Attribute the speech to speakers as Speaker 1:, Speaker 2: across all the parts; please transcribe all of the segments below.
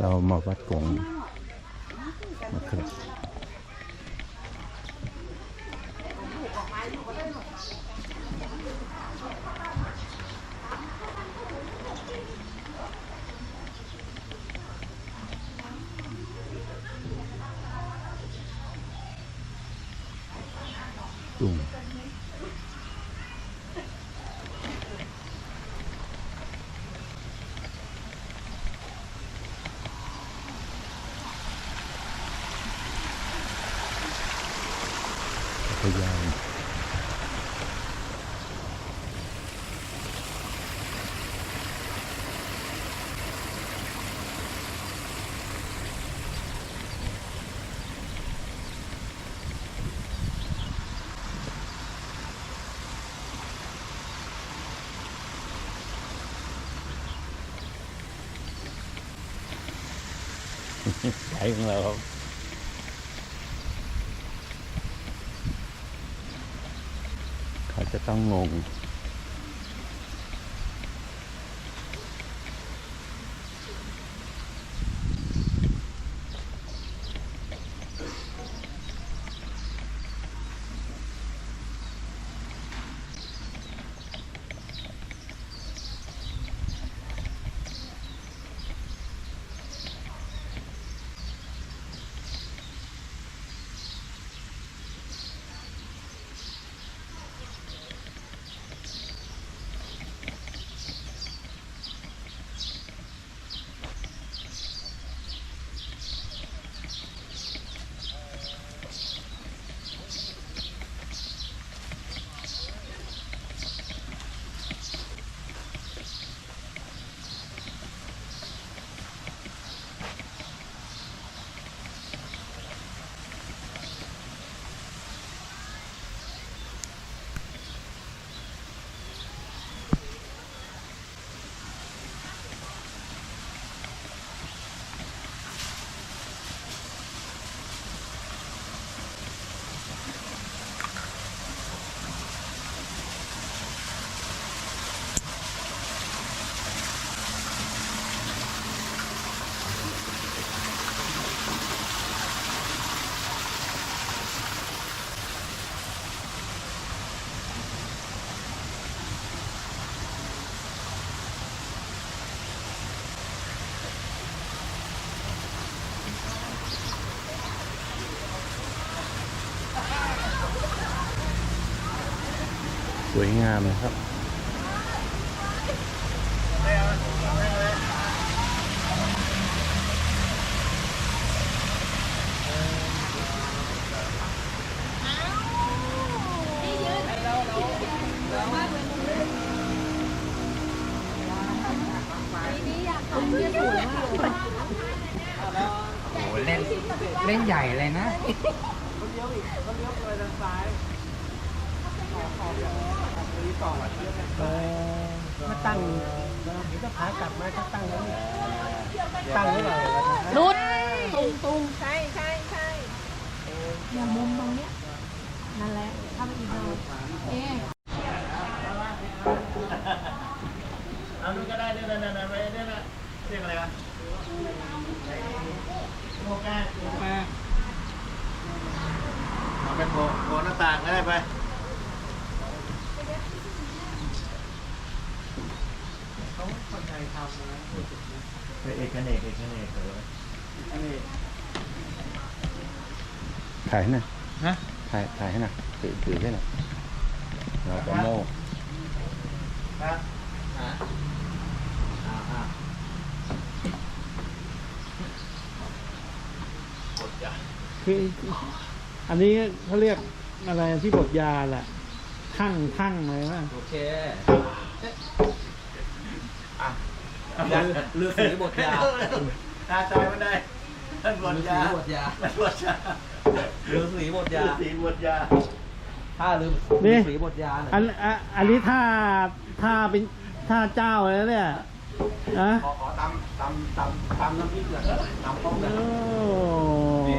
Speaker 1: เรามาวัดกงมาครับ ตุงพยาน ใจของเราครับเขาจะต้องงง วยงามนะครับ
Speaker 2: โอ้โหเล่นเล่นใหญ่เลยนะ
Speaker 3: มาตั้งเดี๋ยวจะพากลับมาจะตั้งแล้วนี่ ตั้งไว้เลย
Speaker 4: รุดตุงตุงใช่ใช่ใช่เนี่ยมุมตรงเนี้ยนั่นแหละถ้าไปอีกเราเอ๊ะ
Speaker 3: เอาดูก็ได้เนี่ยนั่นๆๆไปเนี่ยนะเรียกอะไรวะโมกาโมกาเอาเป็นโมโมหน้าต่างก็ได้ไปเขาคนไทยทำนะ เอกเนกเอกเนกเลยอันนี้
Speaker 1: ถ่ายให้หนะ
Speaker 3: ฮะ
Speaker 1: ถ่ายถ่ายให้หนะถือถือให้หนะเราจะโม่
Speaker 3: ครับอ่าอ่า
Speaker 5: คืออันนี้เขาเรียกอะไรที่บดยาแหละทั้งทั้งอะไรวะ
Speaker 2: โอเค
Speaker 3: ลือสีบทยาตาใจมันได้ท่านบทยา
Speaker 2: บทยา
Speaker 3: ท่านบทยา
Speaker 2: ฤาษีบทยา
Speaker 3: สีบทยา
Speaker 2: ถ้าลืม
Speaker 5: นี่
Speaker 2: ฤาษีบทยาหน่อย
Speaker 5: อันอันอันนี้ถ้าถ้าเป็นถ้าเจ้าแล้วเนี่ยนะ
Speaker 3: ขอขอตำตำตำตำน้ำพริกหน่อยตำต้มหน่
Speaker 5: โอ้
Speaker 3: อย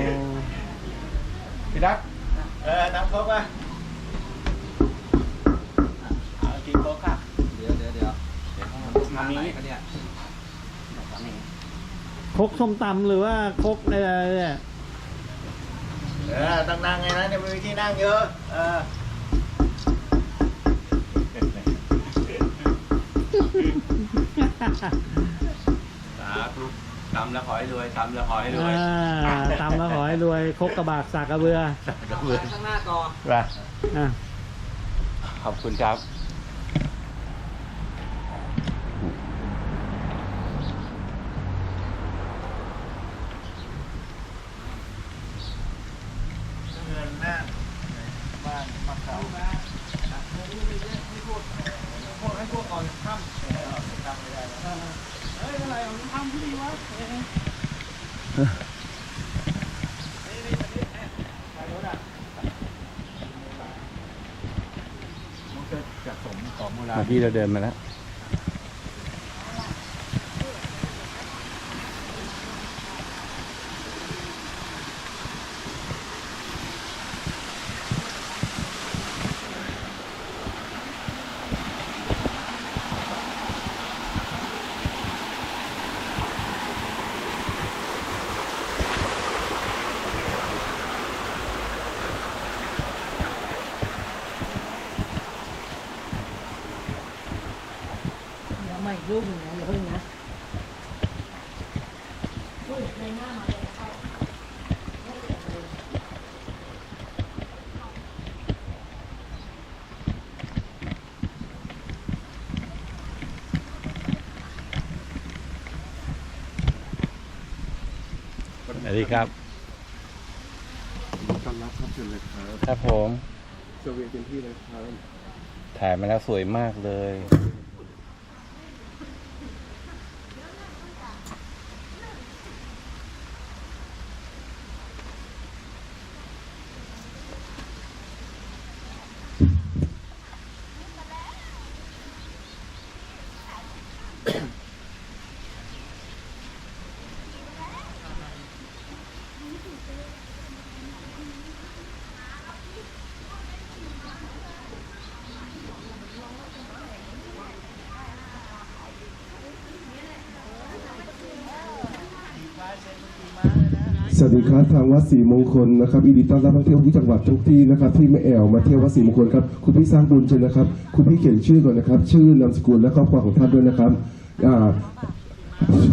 Speaker 3: พี่รักเออตำครบป่ะเอากินโค้กค่ะ
Speaker 2: เดี๋ยวเดี๋ยวเดี๋ยว
Speaker 3: มามี
Speaker 2: ไหนกันเนี่ย
Speaker 3: เค
Speaker 5: รกส้มตำหรือว่าครกอะไรเนี่ย
Speaker 3: เออต้องนั่งไงนะเนี่ยไม่มีที่นั่งเยอะ เออ
Speaker 1: สาธุทำแล้วขอให้รวยทำแล้วขอให้รวย
Speaker 5: อ่าตำแล้วขอให้รวยครกกระบากสากกระเบือ
Speaker 2: ข้างหน้าต่อ
Speaker 1: ว่า
Speaker 5: อะ
Speaker 1: ขอบคุณครับ
Speaker 3: เงินหน้าบ้านมาเก่า
Speaker 2: พวกให้พวกก่อนค่ำ
Speaker 3: เออทำไม่ได้แล้ว
Speaker 2: เฮ้ยอะไรของทำที่วะ
Speaker 3: มันก็จะสมของโบรา
Speaker 1: เมื่
Speaker 3: ณ
Speaker 1: อ กี้เราเดินมาแล้ว
Speaker 4: เดี๋ยวมาอีกรูปหนึ่งนะอย่าเพิ่งนะอุ้ยในหน้ามาเลยเข้า
Speaker 1: ส วัสดีครับ
Speaker 6: ต้อนรับครับเชิญเลยครับ
Speaker 1: ครับผม
Speaker 6: เซอร์เวียเต็มที่เลยครับ
Speaker 1: ถ่ายมาแล้วสวยมากเลย
Speaker 6: ดีครับทางวัดศรีมงคลนะครับยินดีต้อนรับนักเที่ยวทุกจังหวัดทุกที่นะครับที่แม่แอวมาเที่ยววัดศรีมงคลครับคุณพี่สร้างบุญเชิญนะครับ คุณพี่เขียนชื่อก่อนนะครับ ชื่อนามสกุลและครอบครัวของท่านด้วยนะครับอ่า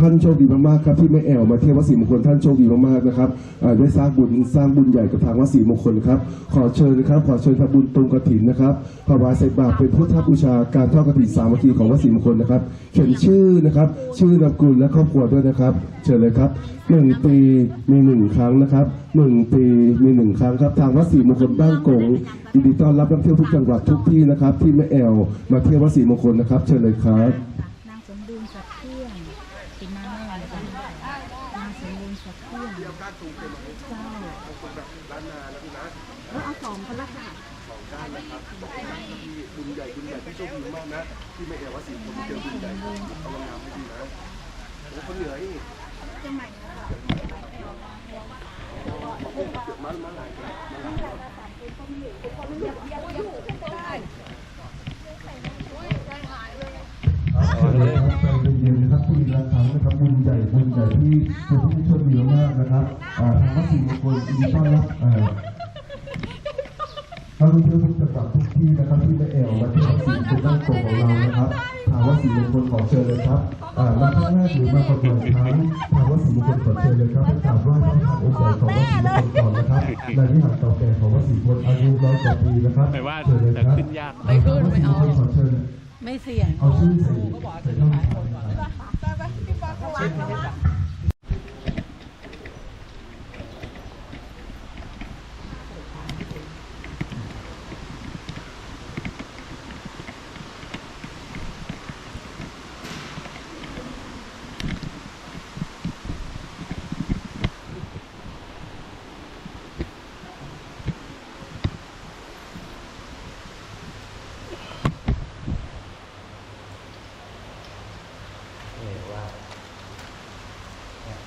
Speaker 6: ท่านโชคดีมากๆครับที่ไม่แอวมาเที่ยววัดศรีมงคลท่านโชคดีมากๆนะครับอ่าได้สร้างบุญสร้างบุญใหญ่กับทางวัดศรีมงคลครับขอเชิญนะครับขอเชิญทำบุญตรงกฐินนะครับถวายใส่บาตรเป็นพุทธบูชาการทอดกฐินสามัคคีของวัดศรีมงคลนะครับ เขียนชื่อนะครับ ชื่อนามสกุลและครอบครัวด้วยนะครับ เชิญเลยครับหนึ่งปีมีหนึ่งครั้งนะครับหนึ่งปีมีหนึ่งครั้งครับทางวัดศรีมงคลบ้านกงยินดีต้อนรับนักเที่ยวทุกจังหวัดทุกที่นะครับ ที่แม่แอลมาเที่ยววัดศรีมงคลนะครับ เชิญเลยครับ
Speaker 4: รณ์สักเที่ยงเป็นนางแม่เลยจ้ะนางสมบูรณ์สักเที่ยงเจ้าแล้วเอาสองคนละค่ะ
Speaker 6: บุญใหญ่บุญใหญ่ที่โชคดีมากนะ ที่แม่แอลวัดศรีมงคลเจอบุญใหญ่เอางามให้ดีนะโอ้คนเหนืออีก เย็นๆนะครับผู้มีรักครั้ง นะครับบุญใหญ่บุญใหญ่ที่เป็นผู้ที่โชคดีมากนะครับอ่าทางวัดศรีมงคลยินดีต้อนรับเอ่อนักท่องเที่ยวทุกจังหวัดทุกที่นะครับที่ไม่แอวมาที่วัดศรีมงคลบ้านโป่งของเรานะครับทางวัดศรีมงคลขอเชิญเลยครับอ่ามาครั้งแรกหรือมาก่อนๆครั้งทางวัดศรีมงคลขอเชิญเลยครับให้กราบไหว้พระธาตุองค์ใหญ่ของวัดศรีมงคลก่อนนะครับในวิหารเก่าแก่ของวัดศรีมงคลอายุร้อยกว่าปีนะครับ
Speaker 1: ไม่ว่า
Speaker 6: เชิญเลยครับ
Speaker 1: จะขึ้นยาก
Speaker 6: ไม่ขึ้นไม่เอาขอเชิญ
Speaker 4: ไม่เสี่ยง
Speaker 6: เอาชื่อใส่ใส่ช่องทา Çekmeyeceğim.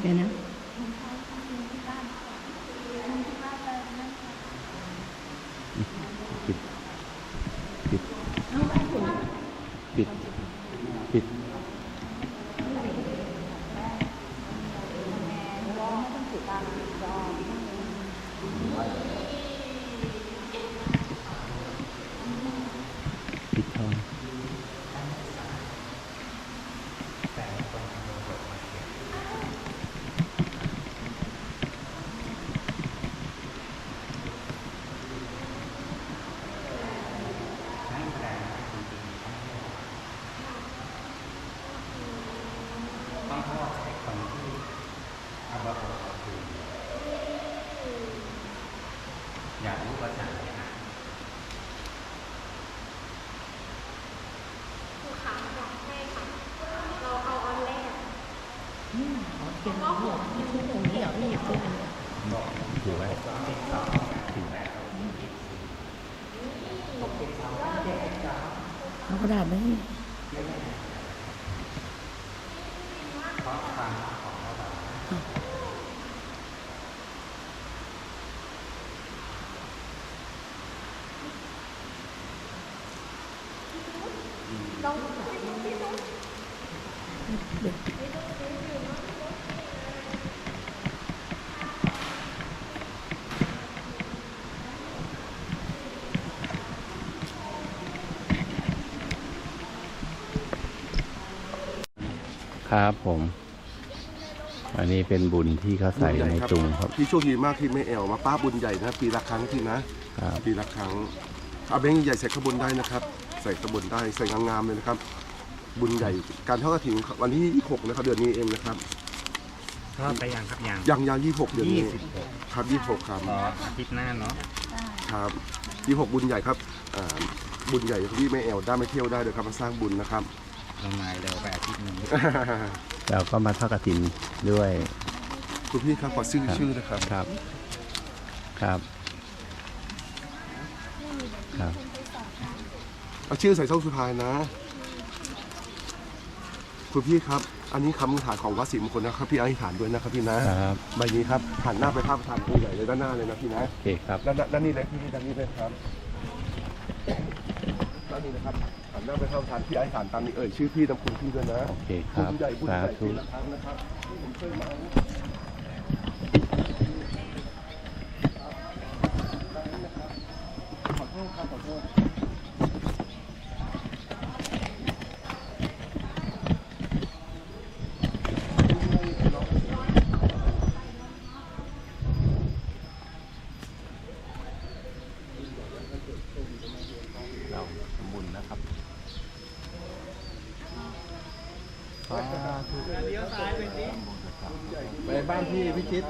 Speaker 7: เดี๋ยวนะ
Speaker 8: ปิด ปิด ปิด ปิด ปิดทอง อยากรู้ภาษาไหมฮะ
Speaker 7: ผู้ขาบอกให้ค่ะ เราเอาออนแรก ก็หัวที่ทุกตรงนี้เหนี่อยากพูดอันนี้
Speaker 8: ถือไว้ถือ
Speaker 7: เอากระดาษไหม
Speaker 8: ครับผม อันนี้เป็นบุญที่เขาใส่ในตุงครับ
Speaker 6: พี่โชคดีมากที่ไม่แอวมาป้าบุญใหญ่นะปีละครั้งที่นะครับปีละครั้งเอาแบงค์ใหญ่ใส่ขบวนได้นะครับ ใส่ขบวนได้ใส่งามๆเลยนะครับ บุญใหญ่การทอดกระถิ่นวันที่ 26 นะครับเดือนนี้เองนะครับ
Speaker 9: ทอดไปยังครับยัง
Speaker 6: ยังยาว26 เดือนนี้
Speaker 9: ยี่สิบหก
Speaker 6: ครับยี่หกครับ
Speaker 8: อ๋ออาทิตย์หน้าเนาะ
Speaker 6: ครับยี่หกบุญใหญ่ครับอ่าบุญใหญ่ที่ไม่แอลได้ไม่เที่ยวได้เลยครับมาสร้างบุญนะครับ
Speaker 8: เรามาเร็วไปอาทิตย์หนึง
Speaker 1: เราก็มาทอดกระถินด้วย
Speaker 6: คุณพี่ครับขอชื่อ
Speaker 1: ครับ
Speaker 6: ชื่อนะครับ
Speaker 1: ครับ ครับครับ
Speaker 6: เอาชื่อใส่ช่องสุดท้ายนะ คุณพี่ครับ อันนี้คำถานของวัดศรีมงคลนะครับพี่อธิษฐานด้วยนะครับพี่นะครับใบนี้ครับหันหน้าไปภาพประธานผู้ใหญ่เลยด้านหน้าเลยนะพี่นะ
Speaker 1: โอเคครับ
Speaker 6: ด้านหน้าด้านนี้เลยพี่ด้านนี้เลยครับด้านนี้นะครับ หันหน้าไปภาพประธานพี่อธิษฐานตามนี้เอ่ยชื่อพี่นามคุณพี่ด้วยนะ
Speaker 1: โอเคครับ
Speaker 6: บุญใหญ่บุญ
Speaker 1: สา
Speaker 6: ใหญ่
Speaker 1: ธุ
Speaker 6: ปีละครั้งนะครับที่ผมเคยมาขอโทษครับขอโทษ
Speaker 1: เราทำบุญนะครับ
Speaker 8: ไปบ้านพี่พิชิต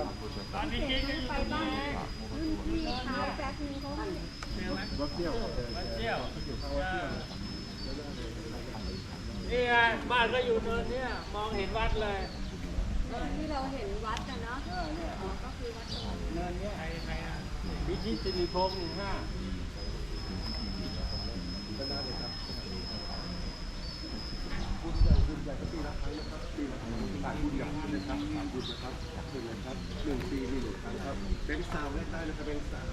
Speaker 3: นี่ไงบ้านก็อยู่เนินเนี่ยมองเห็นวัดเลย
Speaker 4: ที่เราเห็นวัดนะเนาะ
Speaker 3: เนินเนี้ย ใครใครอะวิชิตสิริพงศ์หนึ่งห้า
Speaker 6: สายบุญอย่างนี้นะครับสายบุญนะครับเชิญเลยครับหนึ่งปีมีหนึ่งครั้งครับแบงค์ซาวได้ใต้นะครับแบงค์ซาว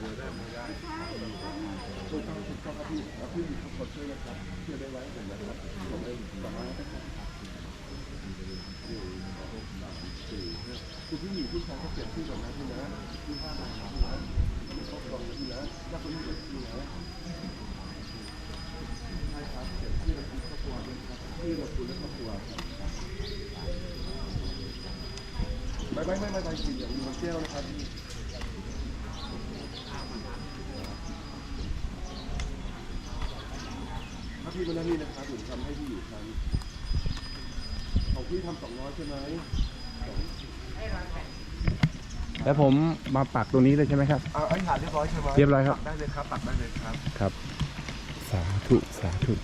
Speaker 6: ถูกต้องถูกต้องครับพี่แล้วพี่ทุกคนช่วยนะครับชื่อได้ไว้ผมนะครับผมเองสองร้อยนะครับหนึ่งสองสามสี่ห้าคุณพี่หญิงพี่ชายก็เปลี่ยนชื่อก่อนนะพี่นะพี่ห้ามาครับพี่นะครบครองที่นะถ้าคนที่เกิดที่นะใช่ครับเกิดที่เราคุณครอบครัวด้วยครับที่เราคุณและครอบครัวไม่ไม่ไม่ไม่ไม่กินอย่างมีมันแก้วนะครับ พี่ถ้าพี่มานั่งนี่นะครับผมทำให้พี่อยู่ครับของพี่ทำสองร้อยใช่ไหม
Speaker 1: แล้วผมมาปักตรงนี้เลยใช่ไหมครับ
Speaker 6: อ่าไอ้ฐานเรียบร้อยใช่ไหม
Speaker 1: เรียบร้อยครับ
Speaker 6: ปักได้เลยครับปักได้เลยครับ
Speaker 1: ครับ สาธุ สาธุ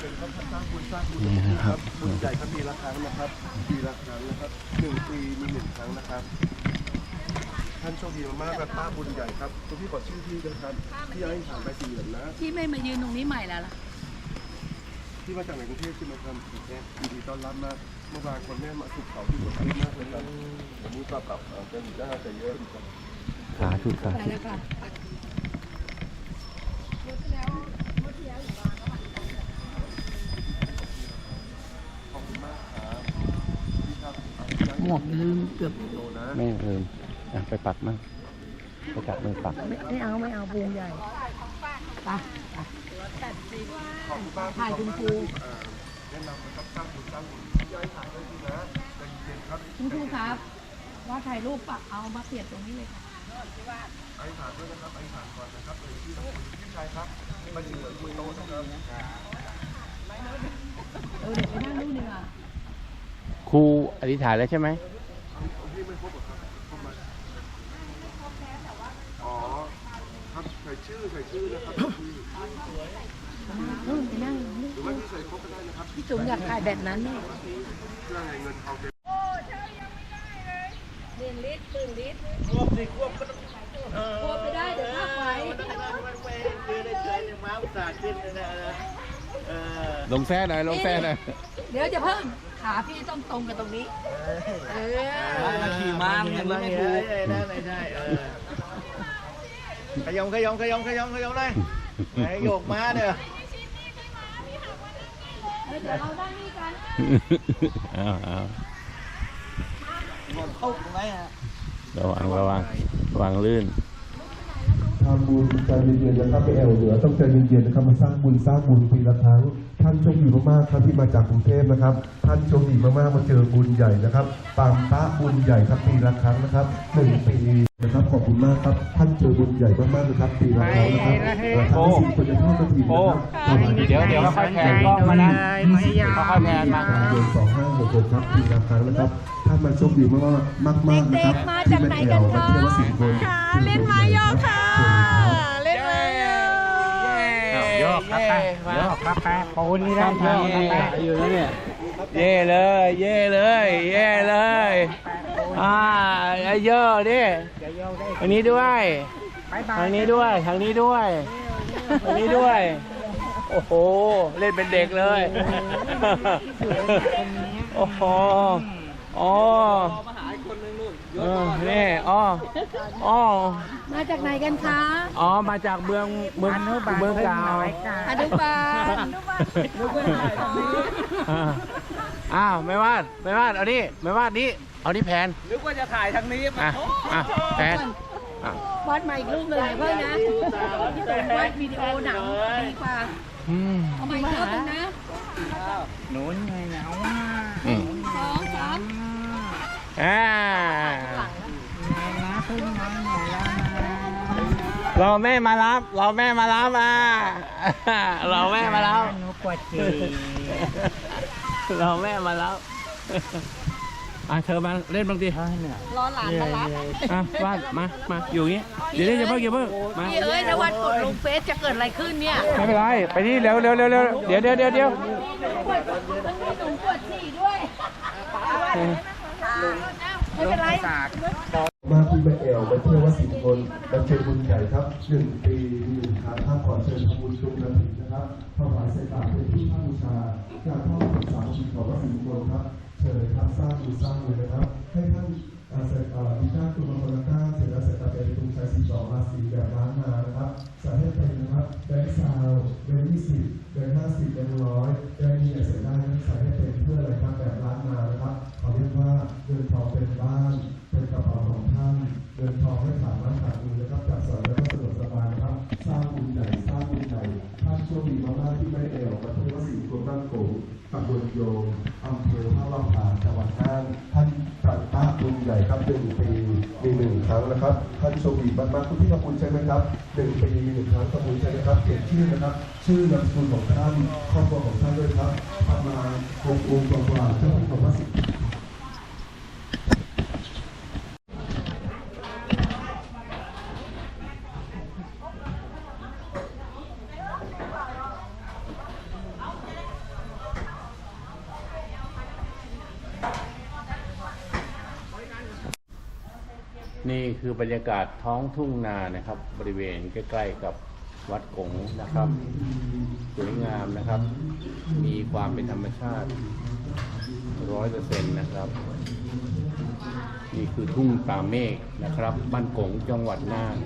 Speaker 6: เป็นครับสร้างบุญสร้างบุญ
Speaker 1: นี่นะครับ
Speaker 6: บุญใหญ่ครับปีละครั้งนะครับปีละครั้งนะครับหนึ่งปีมีหนึ่งครั้งนะครับ ท่านโชคดีมากๆครับป้าบุญใหญ่ครับคุณพี่ขอชื่อพี่ด้วยครับพี่ยังให้ถามไปสี่เหลี่ยมนะ
Speaker 4: ที่ไม่มายืนตรงนี้ใหม่แล้วล่ะ
Speaker 6: ที่มาจากไหนกรุงเทพใช่ไหมครับโอเคยินดีต้อนรับมากเมื่อวานคนแม่มาสุขเขาที่สุดมากเลยครับวันนี้ก็กลับเอ่อเป็นน่าจะเยอะครับ
Speaker 1: สาธุสา
Speaker 4: ไป
Speaker 1: ธุ
Speaker 4: แล้วค่ะ
Speaker 6: ขอบคุณมากครับพี่ครับ
Speaker 4: หมวกลืมเกือบ
Speaker 6: โตนะ
Speaker 1: ไม่เอิม อะไปปักมั่งไปจับมือปัก
Speaker 4: ไม่ไม่เอาไม่เอาปูงใหญ่ไป
Speaker 6: ขอบคุณมาก
Speaker 4: ถ่ายคุณครู
Speaker 6: เอ่อแนะนำนะครับสร้างบุญสร้างบุญพี่ยังให้ถ่ายด้วยพี่นะใจเย็นๆครับ
Speaker 4: คุณครูครับ ว่าถ่ายรูปปะเอามาเสียบตรงนี้เลยค่ะ
Speaker 6: ไอ้ฐานด้วยนะครับไอ้ฐานก่อนนะครับเออที่เราคุยพี่ชายครับมาถึงเหมือนคุยโตะนะครับ
Speaker 4: เออเดี๋ยวไปนั่งดูหนึ่งอะ
Speaker 1: ครูอธิษฐานแล้วใช่ไหม
Speaker 6: พี่ไม่ครบหรอครับครบไหมอ๋อครับใส่ ชื่อใส่ชื่อนะครับพี่
Speaker 4: นู่นไปนั่งนี่
Speaker 6: หรือว่าพี่ใส่ครบก็ได้นะครับ
Speaker 4: พี่จุ๋มอยากถ่ายแบบนั้นนี่
Speaker 6: เพื่อให้เงินทองเต็ม
Speaker 4: หนึ่งลิตรหนึ่งลิตร
Speaker 3: ควบสิควบก็ต้อง
Speaker 4: ควบไปได้เดี๋ยวพักไว้
Speaker 3: คือได้เชิญมาอุตส่าห์ขึ้นนะนะเออ
Speaker 1: ลงแท้หน่อยลงแท้หน่อย
Speaker 4: เดี๋ยวจะเพิ่มขาพี่ต้องตรงกับตรงนี้ เออ
Speaker 3: มาขี่ม้ามันยังไม่ถูกได้ไม่ได้เออ ขยมขยมขยมขยมขยมเลยไหนโยกม้าเนี่ย
Speaker 4: เดี๋ยวเรานั่งนี่กัน
Speaker 1: เอาเอา
Speaker 3: ตกไหมฮะ
Speaker 1: ระวังระวังระวังลื่น
Speaker 4: เทำ
Speaker 6: บุญใจเย็นๆนะครับไม่แอวเหนือต้องใจเย็นๆนะครับมาสร้างบุญสร้างบุญปีละครั้ง ท่านโชคดีมากๆครับที่มาจากกรุงเทพนะครับ ท่านโชคดีมากๆมาเจอบุญใหญ่นะครับตามพระบุญใหญ่ครับปีละครั้งนะครับหนึ่งปีนะครับขอบคุณมากครับท่านเจอบุญใหญ่มากๆนะครับปีละครั้งนะครับเอ่อท่านที่สี่คนจะทอดกระถิ่นนะครับถวาย
Speaker 1: เดี๋ยวเดี๋ยวค่อยๆแพนกล้องมานะค่อยๆแพนมา
Speaker 6: เดือนสองห้าหกหกครับปีละครั้งนะครับท่านมาโชคดีมากๆมากๆนะครับ
Speaker 4: เด็กๆมาจากไหนกันคะ
Speaker 6: ที่มาเที่ยววัดสิงห์โคน
Speaker 4: ค่ะเล่นไม้ยอค่ะเล่นไม้ย อ
Speaker 1: กครับแป๊โยกครับแป๊ปูนี่ได้โยกครับแป๊อยู่แล้วเนี่ยเย่เลย เย่เลย เย่เลยอ่าไอ้โยกดิทางนี้ด้วยทางนี้ด้วยทางนี้ด้วยทางนี้ด้วย โอ้โห เล่นเป็นเด็กเลยโอ้โหอ๋อ เออนี่อ๋ออ๋อ
Speaker 4: มาจากไหนกันคะ
Speaker 1: อ๋อมาจากเมืองเมืองเมืองเก่า
Speaker 4: อนุบาล
Speaker 1: อ่าอ้าวไม่วาดไม่วาดเอานี่ไม่วาดนี่เอานี่แผน
Speaker 2: นึกว่าจะถ่ายทางนี้
Speaker 1: อะ
Speaker 2: โอ้
Speaker 1: อะแผนอะ
Speaker 4: วาดมาอีกรูปหนึ่งเพื่อนนะพี่สมวาดวิดีโอหนังดีกว่า
Speaker 1: อืม
Speaker 4: เอาใหม่อีกรอบหนึงนะ
Speaker 1: อืม
Speaker 4: สองสาม
Speaker 1: อ่า รอแม่มารับ รอแม่มารับอะรอแม่มารับหนูปวดจีรอแม่มารับอะเธอมาเล่นบ้างดิ
Speaker 4: รอหลานมารับ
Speaker 1: อะวาดมา มาอยู่อย่างงี้ เดี๋ยวเดี๋ยวอย่าเพิ่งอย่าเพิ่งมา
Speaker 4: พี่เอ้ยถ้าวัดกดลงเฟซจะเกิดอะไรขึ้นเนี่ย
Speaker 1: ไม่เป็นไร ไปที่เร็วเร็วเร็วเร็วเดี๋ยวเดี๋ยวเดี๋ยวเดี๋ยว
Speaker 4: มันมีหนุ่มปวดฉี่ด้วย ไม่เป็นไร
Speaker 6: มาที่แม่แอวมาเที่ยววัดสิงห์คนมาเจอบุญใหญ่ครับหนึ่งปีหนึ่งครั้งครับขอเชิญทำบุญจุงกระถิ่นนะครับถวายใส่บาตรเป็นที่พระบูชาการทอดเป็นสามชีของวัดสิงห์คนครับเชิญครับสร้างบุญสร้างบุญนะครับ ให้ท่านเอ่อใส่เอ่อดิจ้าตัวมังกรก้าเสร็จแล้วใส่ตาเป็นตุงชัยสีสองราศีแบบล้านนานะครับใส่ให้เป็นนะครับแบงค์ซาวแบงค์ยี่สิบแบงค์ห้าสิบแบงค์ร้อยแบงค์นี้ใส่ได้ใส่ให้เป็นเพื่ออะไรครับแบบล้านนานะครับขาเรียกว่า งินทองเป็นบ้านเป็นกระเป๋าของท่านเงินทองไม่ขาดน้ำขาดมือนะครับจัดสรรแล้วก็สะดวกสบายนะครับ สร้างบุญใหญ่สร้างบุญใหญ่ท่านโชคดีมากๆที่ไม่ได้เอวประเทศวสิงห์โกบ้านโกงตำบลโยงอำเภอพระวังผาจังหวัดน่านท่านจัดพระบุญใหญ่ครับหนึ่งปีมีหนึ่งครั้งนะครับ ท่านโชคดีมากๆคุณพี่ทำบุญใช่ไหมครับหนึ่งปีมีหนึ่งครั้งทำบุญใช่ไหมครับเขียนชื่อนะครับ ชื่อนามสกุลของท่านครอบครัวของท่านด้วยครับประมาณหกองค์กว่าๆ
Speaker 1: นี่คือบรรยากาศท้องทุ่งนานะครับ บริเวณใกล้ๆกับวัดกงนะครับสวยงามนะครับ มีความเป็นธรรมชาติร้อยเปอร์เซ็นต์นะครับนี่คือทุ่งตาเมฆนะครับ บ้านกงจังหวัดน่าน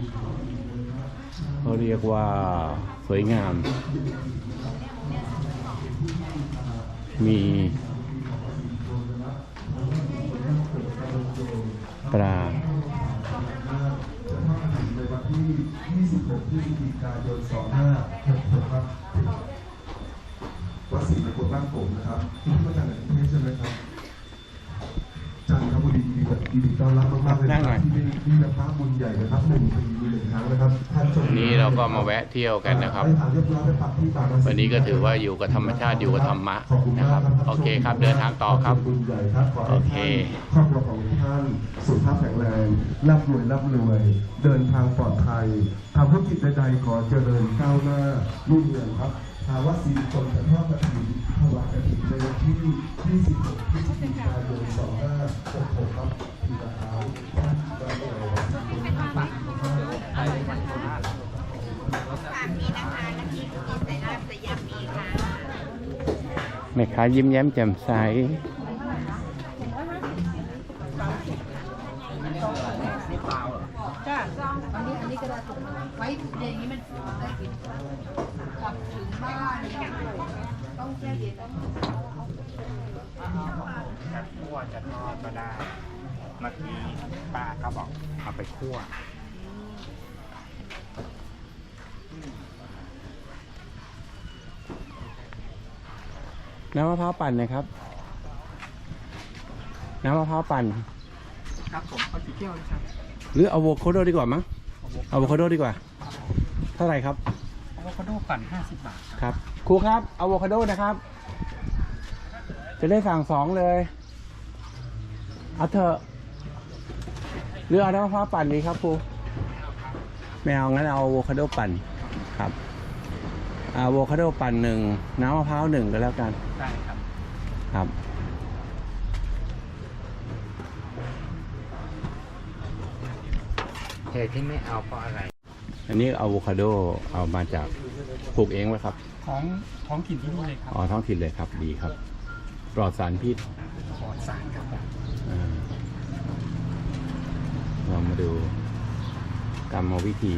Speaker 1: เขาเรียกว่าสวยงาม มีปลา
Speaker 6: ในวันที่ 26 พฤศจิกายน 2566ครับวัดศรีมงคลบ้านโป่งนะครับที่มาจากไหนกรุงเทพใช่ไหมครับ จันทบุ รีดีแบบดีต้อนรับมากๆเลย
Speaker 1: นั่
Speaker 6: นะ
Speaker 1: ง
Speaker 6: ค
Speaker 1: หน่
Speaker 6: รั
Speaker 1: อบย
Speaker 6: ที่นี่นี่นะพระบุญใหญ่นะครับหนึ่งปีมีหนึ่งครั้งนะครับท่านชม
Speaker 1: วันนี้เราก็มาแวะเที่ยวกันนะครับ
Speaker 6: ให้ทางเรียบร้อยไปปักที่ปากน้ำ
Speaker 1: วันนี้ก็ถือว่าอยู่กับธรรมชาติอยู่กับธรรมะนะครับโอเคครับเดินทางต่อครับ
Speaker 6: บุญใหญ่ครับขอให้
Speaker 1: โอเค
Speaker 6: ท่านครอบครัวของท่านสุขภาพแข็งแรงร่ำรวยร่ำรวย เดินทางปลอดภัยทำธุรกิจใดๆขอเจริญก้าวหน้ารุ่งเรืองครับหาว่าสีคนจะทอดกระถิ่นถวายกระถิ่นในวันที่ 26พฤศจิกายน2566ครับ
Speaker 1: แม่ค้ายิ้มแย้มแจ่มใส
Speaker 4: จ้าอันนี้อันนี้ก็ได้ไว้อย่างนี้มันได้กินกลับถึงบ้านต้องแช่เย็น
Speaker 3: จะคั่วจะทอดก็ได้ เมื่อกี้ป้าก็บอกเอาไปคั่ว
Speaker 1: น้ำมะพร้าวปั่นนะครับ น้ำมะพร้าวปั่น
Speaker 10: ครับผมเอาสีเขียวนะครับ
Speaker 1: หรือเอาโวคาโดดีกว่ามั้งเอาโวคาโดดีกว่า เท่าไหร่ครับ
Speaker 10: โวคาโดปั่นห้าสิบาท
Speaker 1: ครับ ครูครับเอาโวคาโดนะครับ จะได้สั่งสองเลย เอาเถอะ หรือเอาน้ำมะพร้าวปั่นดีครับครูไม่เอางั้นเอาอะโวคาโดปั่นครับอะโวคาโดปั่นหนึ่งน้ำมะพร้าวหนึ่งก็แล้วกัน
Speaker 10: ได้ครับ
Speaker 1: ครับ
Speaker 8: เหตุที่ไม่เอาเพราะอะไร
Speaker 1: อันนี้อะโวคาโดเอามาจากปลูกเองไหมครับ
Speaker 10: ของท้องถิ่นที่นี่เลยครับ
Speaker 1: อ๋อท้องถิ่นเลยครับดีครับ ปลอดสารพิษ
Speaker 10: ปลอดสารครับผม
Speaker 1: อ่า เรามาดูกรรมวิธี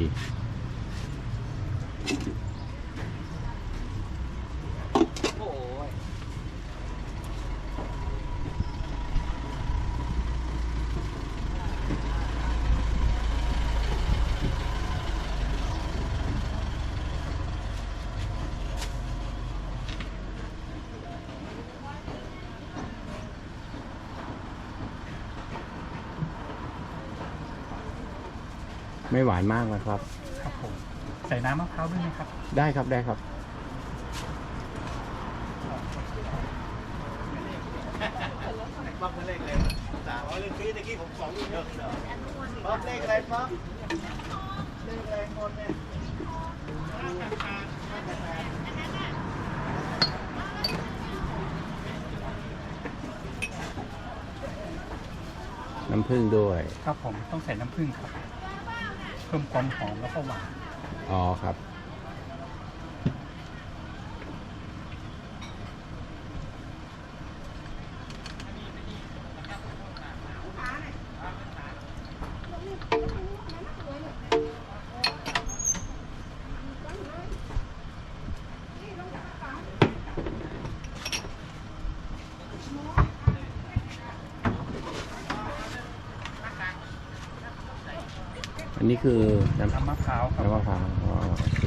Speaker 1: วานมากนะครับ
Speaker 10: ครับผมใส่น้ำมะพร้าวด้วยนะครับ
Speaker 1: ได้ครับได้ครับ
Speaker 3: ป๊อปเลขเลยสามร้อยเลขที่ตะกี้ผมสองลูกเดียวป๊อปเลขอะไรป๊อปเลขอะไรคนเนี่ย
Speaker 1: น้ำผึ้งด้วย
Speaker 10: ครับผมต้องใส่น้ำผึ้งครับ เพิ่มความหอมแล้วก็หวาน
Speaker 1: อ๋อครับ อันนี้คือน้ำ
Speaker 10: น้ำมะพร้าวครับ
Speaker 1: น้ำมะพร้าวอ๋อโอเค